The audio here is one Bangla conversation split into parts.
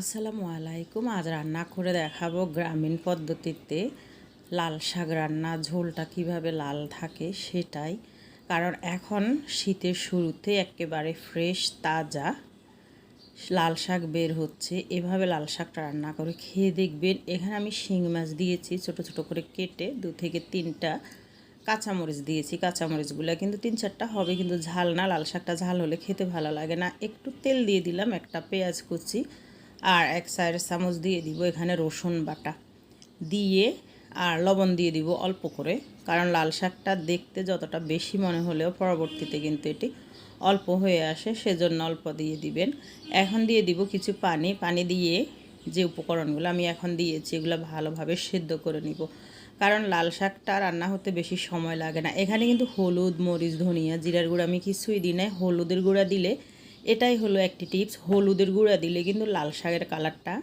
আসসালামু আলাইকুম। আজ রান্না করে দেখাবো গ্রামীণ পদ্ধতিতে লাল শাক রান্না, ঝোলটা কীভাবে লাল থাকে সেটাই। কারণ এখন শীতের শুরুতে একেবারে ফ্রেশ, তাজা লাল শাক বের হচ্ছে। এভাবে লাল শাকটা রান্না করে খেয়ে দেখবেন। এখানে আমি শিং মাছ দিয়েছি, ছোট ছোট করে কেটে দু থেকে তিনটা কাঁচামরিচ দিয়েছি। কাঁচামরিচগুলো কিন্তু তিন চারটা হবে, কিন্তু ঝাল না। লাল শাকটা ঝাল হলে খেতে ভালো লাগে না। একটু তেল দিয়ে দিলাম, একটা পেঁয়াজ কুচি আর এক সাইড চামচ দিয়ে দিব এখানে রসুন বাটা। দিয়ে আর লবণ দিয়ে দিব অল্প করে, কারণ লাল শাকটা দেখতে যতটা বেশি মনে হলেও পরবর্তীতে কিন্তু এটি অল্প হয়ে আসে, সেজন্য অল্প দিয়ে দিবেন। এখন দিয়ে দিব কিছু পানি। পানি দিয়ে যে উপকরণগুলো আমি এখন দিয়েছি, এগুলো ভালোভাবে সেদ্ধ করে নিব। কারণ লাল শাকটা রান্না হতে বেশি সময় লাগে না। এখানে কিন্তু হলুদ, মরিচ, ধনিয়া, জিরার গুঁড়া আমি কিছুই দিই না হলুদের গুঁড়া দিলে এটাই হলো একটি টিপস। হলুদের গুঁড়া দিলে কিন্তু লাল শাকের কালারটা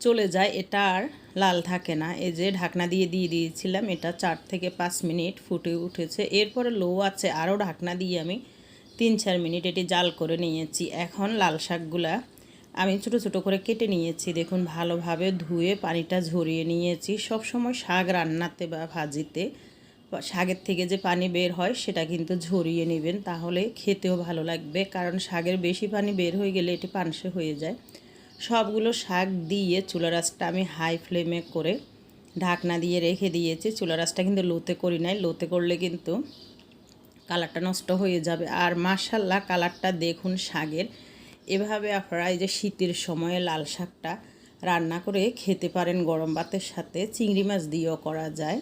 চলে যায়। এটা আর লাল থাকে না। এই যে ঢাকনা দিয়ে দিয়ে দিয়েছিলাম, এটা চার থেকে পাঁচ মিনিট ফুটে উঠেছে। এরপরে লো আছে, আরও ঢাকনা দিয়ে আমি তিন চার মিনিট এটি জাল করে নিয়েছি। এখন লাল শাকগুলা আমি ছোট ছোট করে কেটে নিয়েছি। দেখুন, ভালোভাবে ধুয়ে পানিটা ঝরিয়ে নিয়েছি। সব সময় শাক রান্নাতে বা ভাজিতে শাকের থেকে যে পানি বের হয়, সেটা কিন্তু ঝরিয়ে নেবেন। তাহলে খেতেও ভালো লাগবে। কারণ শাকের বেশি পানি বের হয়ে গেলে এটি পানসে হয়ে যায়। সবগুলো শাক দিয়ে চুলা রাসটা আমি হাই ফ্লেমে করে ঢাকনা দিয়ে রেখে দিয়েছি। চুলা রাসটা কিন্তু লোতে করি নাই। লোতে করলে কিন্তু কালারটা নষ্ট হয়ে যাবে। আর মাসাল্লা কালারটা দেখুন শাকের এভাবে আপনারা এই যে শীতের সময়ে লাল শাকটা রান্না করে খেতে পারেন গরম ভাতের সাথে। চিংড়ি মাছ দিয়েও করা যায়।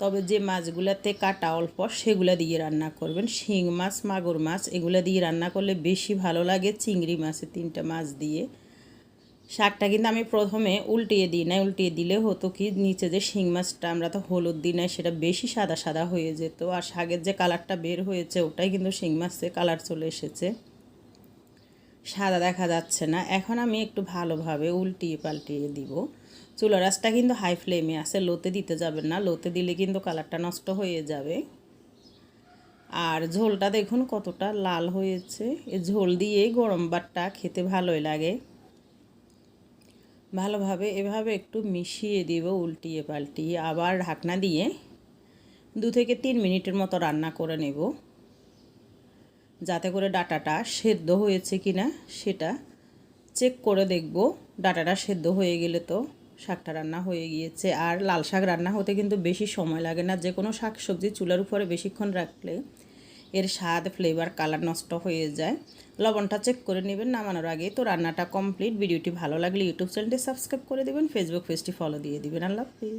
তবে যে মাছগুলাতে কাটা অল্প, সেগুলো দিয়ে রান্না করবেন। শিং মাছ, মাগুর মাছ, এগুলো দিয়ে রান্না করলে বেশি ভালো লাগে চিংড়ি মাছের তিনটা মাছ দিয়ে। শাকটা কিন্তু আমি প্রথমে উল্টিয়ে দিই না উল্টিয়ে দিলে হতো কি, নিচে যে শিং মাছটা আমরা তো হলুদ দিই না সেটা বেশি সাদা সাদা হয়ে যেত। আর শাকের যে কালারটা বের হয়েছে, ওটাই কিন্তু শিং মাছের কালার চলে এসেছে। সাদা দেখা যাচ্ছে না। এখন আমি একটু ভালোভাবে উল্টিয়ে পাল্টিয়ে দিব। চুলা রাসটা কিন্তু হাই ফ্লেমে আছে, লোতে দিতে যাবেন না। লোতে দিলে কিন্তু কালারটা নষ্ট হয়ে যাবে। আর ঝোলটা দেখুন কতটা লাল হয়েছে। এই ঝোল দিয়েই গরম ভাতটা খেতে ভালোই লাগে। ভালোভাবে এভাবে একটু মিশিয়ে দিব উল্টিয়ে পাল্টিয়ে। আবার ঢাকনা দিয়ে দু থেকে তিন মিনিটের মতো রান্না করে নেব। যাতে করে ডাটাটা সেদ্ধ হয়েছে কি না সেটা চেক করে দেখব। ডাটাটা সেদ্ধ হয়ে গেলে তো শাকটা রান্না হয়ে গিয়েছে। আর লাল শাক রান্না হতে কিন্তু বেশি সময় লাগে না। যে কোনো শাক সবজি চুলার উপরে বেশিক্ষণ রাখলে এর স্বাদ ফ্লেভার কালার নষ্ট হয়ে যায়। লবণটা চেক করে নেবেন, নামানোর আগে তো রান্নাটা কমপ্লিট ভিডিওটি ভালো লাগলে ইউটিউব চ্যানেলটি সাবস্ক্রাইব করে দেবেন ফেসবুক পেজটি ফলো দিয়ে দেবেন। আল্লাহ হাফিজ।